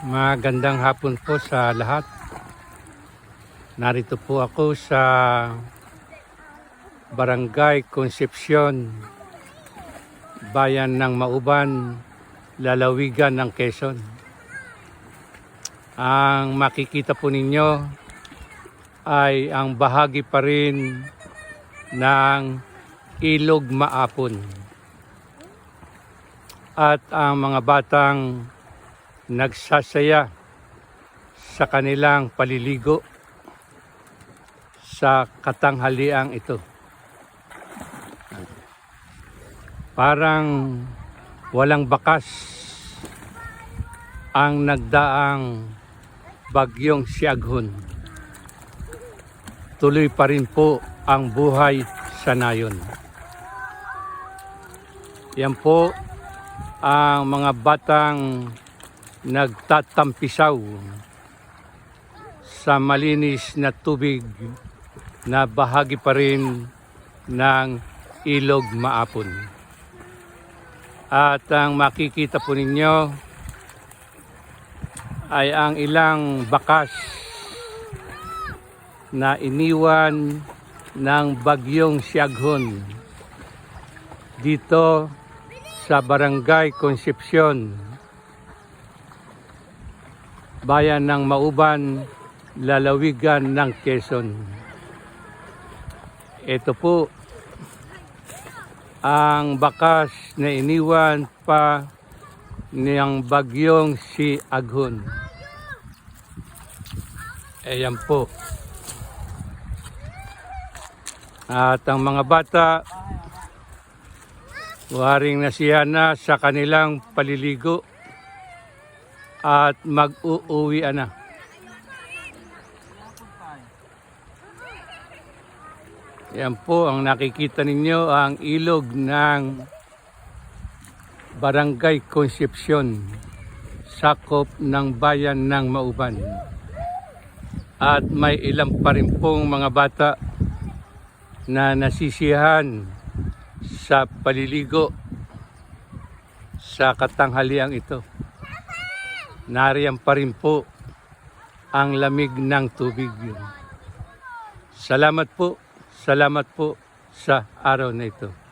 Magandang hapon po sa lahat. Narito po ako sa Barangay Concepcion, Bayan ng Mauban, Lalawigan ng Quezon. Ang makikita po ninyo ay ang bahagi pa rin ng ilog maapon. At ang mga batang nagsasaya sa kanilang paliligo sa katanghaliang ito. Parang walang bakas ang nagdaang bagyong siaghon. Tuloy pa rin po ang buhay sa nayon. Yan po ang mga batang nagtatampisaw sa malinis na tubig na bahagi pa rin ng ilog maapon. At ang makikita po ninyo ay ang ilang bakas na iniwan ng bagyong siaghon dito sa Barangay Concepcion, bayan ng Mauban, lalawigan ng Quezon. Ito po ang bakas na iniwan pa niyang bagyong si Aghon. Ayan po. At ang mga bata, waring nasiya na sa kanilang paliligo at mag-uuwi na. Yan po ang nakikita ninyo ang ilog ng Barangay Concepcion, sakop ng bayan ng Mauban. At may ilang pa rin pong mga bata na nasisiyahan sa paliligo sa katanghaliang ito. Nariyan pa rin po ang lamig ng tubig. Salamat po, salamat po sa araw na ito.